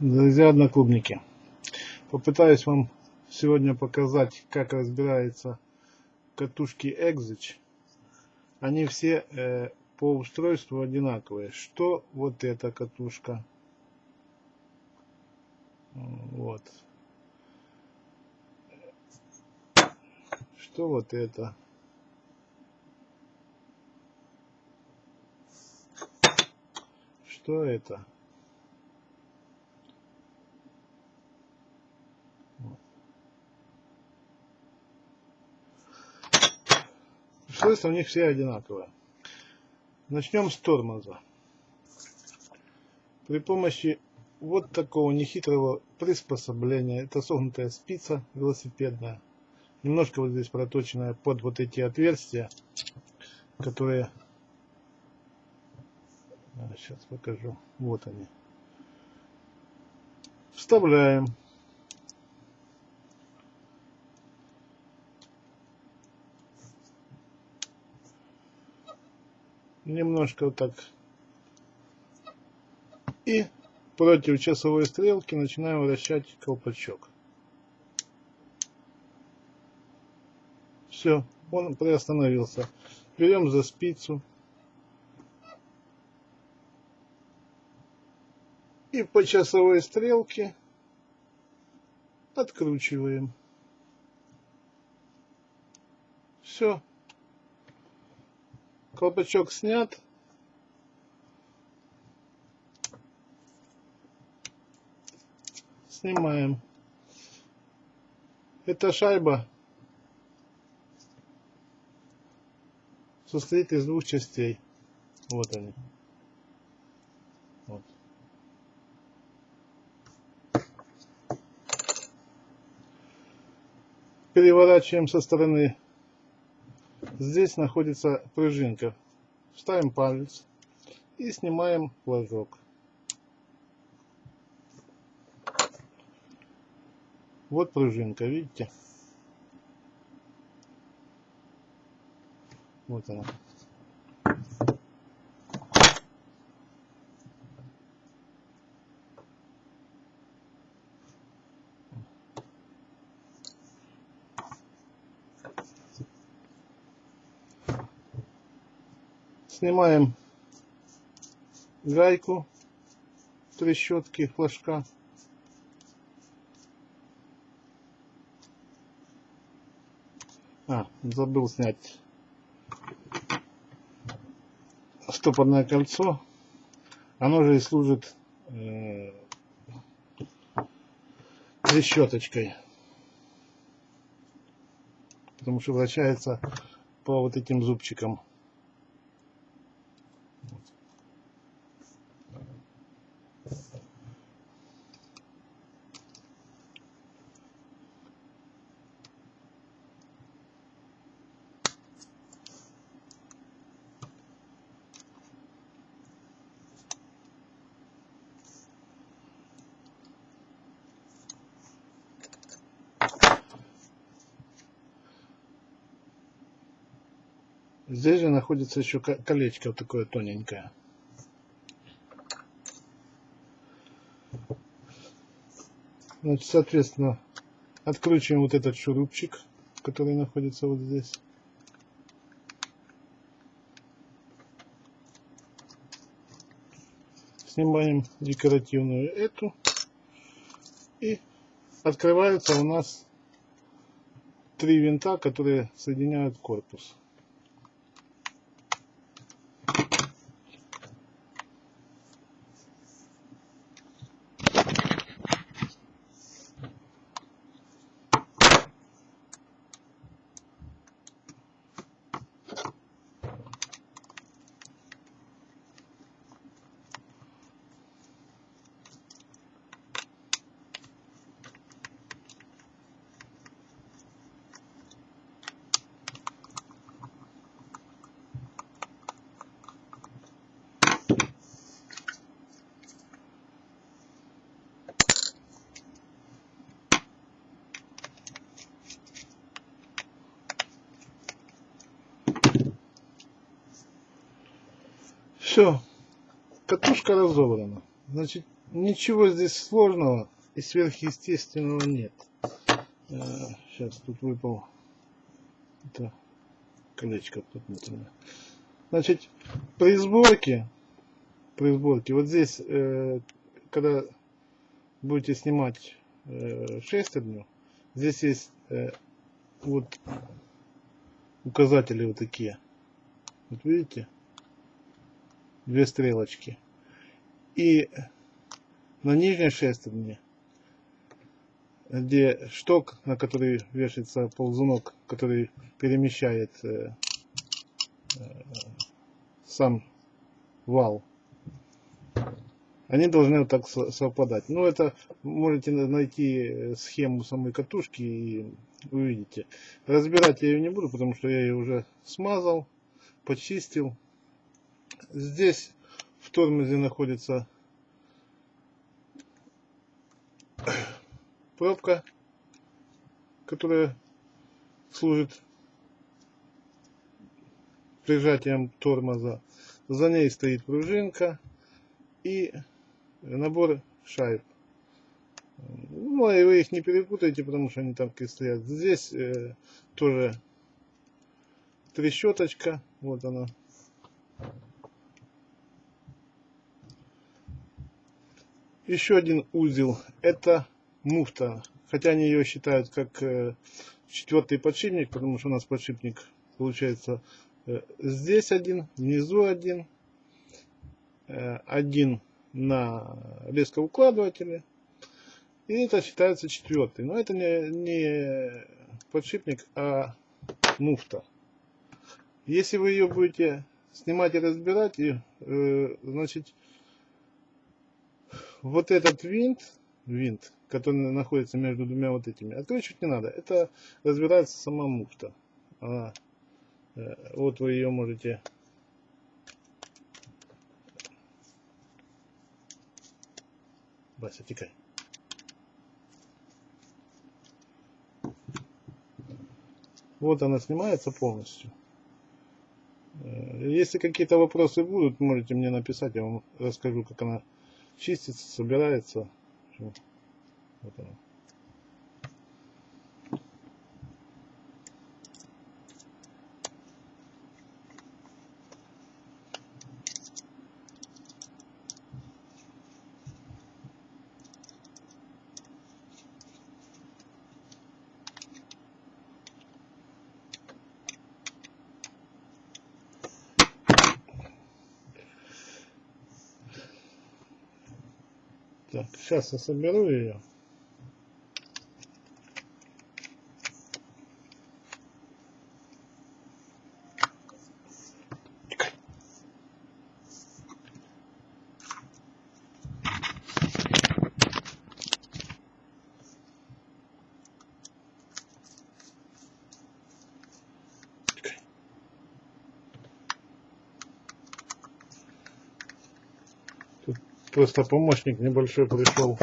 Друзья одноклубники, попытаюсь вам сегодня показать, как разбираются катушки Exich. Они все э, по устройству одинаковые. Что вот эта катушка? Вот. Что вот это? Что это? Устройства у них все одинаковые. Начнем с тормоза. При помощи вот такого нехитрого приспособления, это согнутая спица велосипедная, немножко вот здесь проточенная под вот эти отверстия, которые, сейчас покажу, вот они. Вставляем немножко вот так. И против часовой стрелки начинаем вращать колпачок. Все, он приостановился. Берем за спицу. И по часовой стрелке откручиваем. Все, Колпачок снят. Снимаем. Эта шайба состоит из двух частей. Вот они. Вот. Переворачиваем со стороны Здесь находится пружинка. Ставим палец и снимаем флажок. Вот пружинка, видите? Вот она. Снимаем гайку трещотки флажка. А, забыл снять стопорное кольцо. Оно же и служит э, трещоточкой. Потому что вращается по вот этим зубчикам. Здесь же находится еще колечко вот такое тоненькое. Значит, соответственно, откручиваем вот этот шурупчик, который находится вот здесь. Снимаем декоративную эту. И открываются у нас три винта, которые соединяют корпус. Все, катушка разобрана. Значит, Ничего здесь сложного и сверхъестественного нет. Сейчас тут выпал это колечко отпутнительное. Значит, при сборке, при сборке, вот здесь, э, когда будете снимать э, шестерню, здесь есть э, вот указатели вот такие. Вот видите? Две стрелочки. И на нижней шестерне, где шток, на который вешается ползунок, который перемещает э, э, сам вал, они должны вот так совпадать. Ну, это можете найти схему самой катушки и увидите. Разбирать я ее не буду, потому что я ее уже смазал, почистил. Здесь в тормозе находится пробка, которая служит прижатием тормоза. За ней стоит пружинка и набор шайб. Ну, и вы их не перепутайте, потому что они там стоят. Здесь э, тоже трещоточка. Вот она. Еще один узел. Это муфта. Хотя они ее считают как э, четвертый подшипник, потому что у нас подшипник получается э, здесь один, внизу один, э, один на лескоукладывателе. И это считается четвертый. Но это не, не подшипник, а муфта. Если вы ее будете снимать и разбирать, и, значит, вот этот винт, винт, который находится между двумя вот этими, откручивать не надо. Это разбирается сама муфта. А, э, вот вы ее можете Вася, тикай. Вот она снимается полностью. Э, если какие-то вопросы будут, можете мне написать, я вам расскажу, как она чистится, собирается. Вот она. Так, сейчас я соберу ее. Просто помощник небольшой пришел.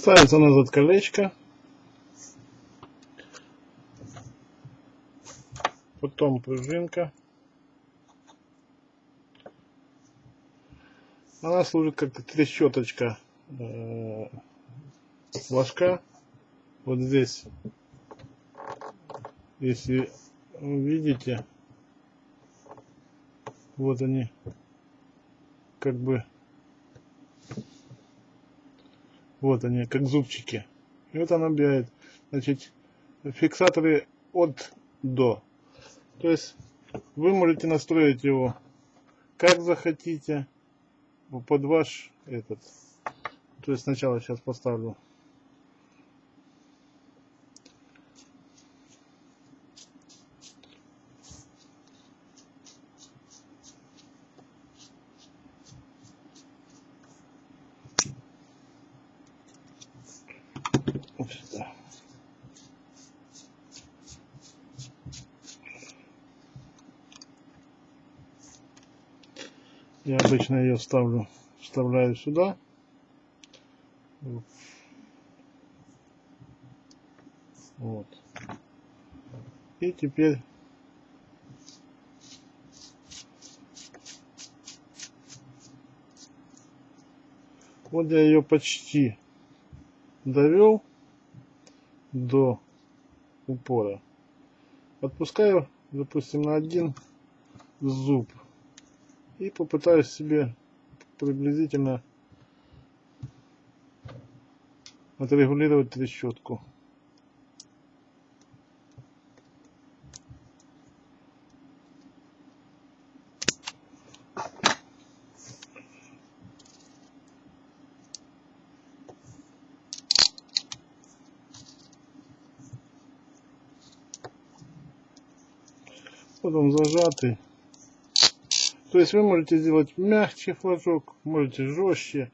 Ставится назад колечко. Потом пружинка. Она служит как трещоточка э, флажка. Вот здесь, если видите, вот они, как бы, вот они, как зубчики. И вот она бьет. Значит, фиксаторы от до. То есть вы можете настроить его как захотите под ваш этот. То есть сначала сейчас поставлю Вот сюда. Я обычно ее ставлю, вставляю сюда. Вот. И теперь вот я ее почти довел до упора. Отпускаю, допустим, на один зуб. И попытаюсь себе приблизительно отрегулировать трещотку. Вот он зажатый. То есть вы можете сделать мягче флажок, можете жестче.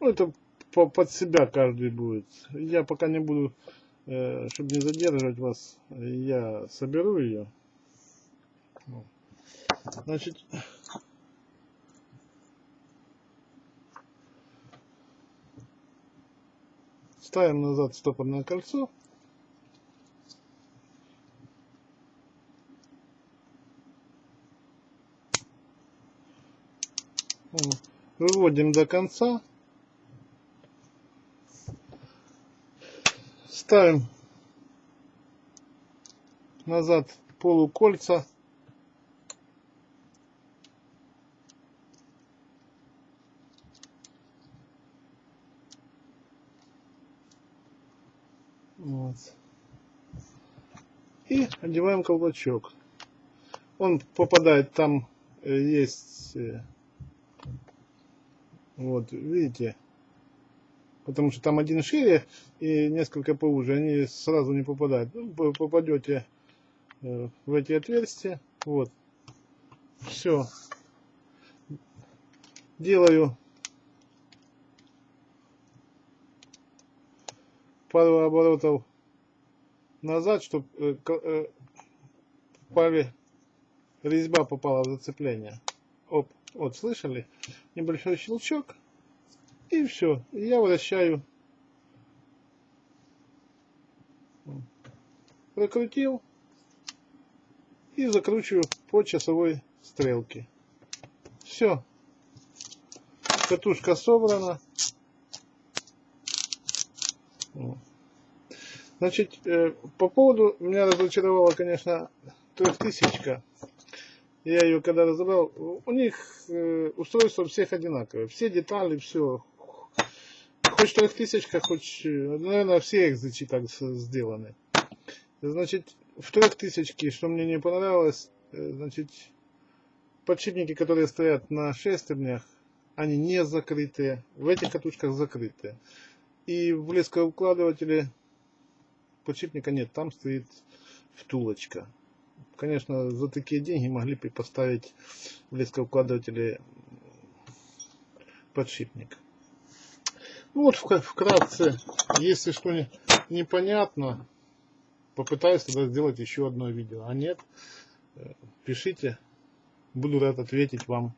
Ну, это по, под себя каждый будет. Я пока не буду, э, чтобы не задерживать вас, я соберу ее. Значит, ставим назад стопорное кольцо. Выводим до конца. Ставим назад полукольца. Вот. И одеваем колпачок. Он попадает там, э, есть э, вот, видите? Потому что там один шире и несколько поуже. Они сразу не попадают. Ну, попадете э, в эти отверстия. Вот. Все. Делаю пару оборотов назад, чтобы э, э, паре резьба попала в зацепление. Оп. Вот, слышали? Небольшой щелчок. И все. Я вращаю. Прокрутил. И закручиваю по часовой стрелке. Все. Катушка собрана. Значит, э, по поводу, меня разочаровала, конечно, трехтысячка я ее когда разобрал, у них э, устройство всех одинаковое, все детали, все. Хоть трехтысячка, хоть, э, наверное, все экзычи так сделаны. Значит, в трехтысячке, что мне не понравилось, э, значит, подшипники, которые стоят на шестернях, они не закрытые, в этих катушках закрытые. И в блескоукладывателе подшипника нет, там стоит втулочка конечно, за такие деньги могли бы поставить в лескоукладыватели подшипник. Ну вот вкратце, если что непонятно, попытаюсь тогда сделать еще одно видео. А нет, э, пишите, буду рад ответить вам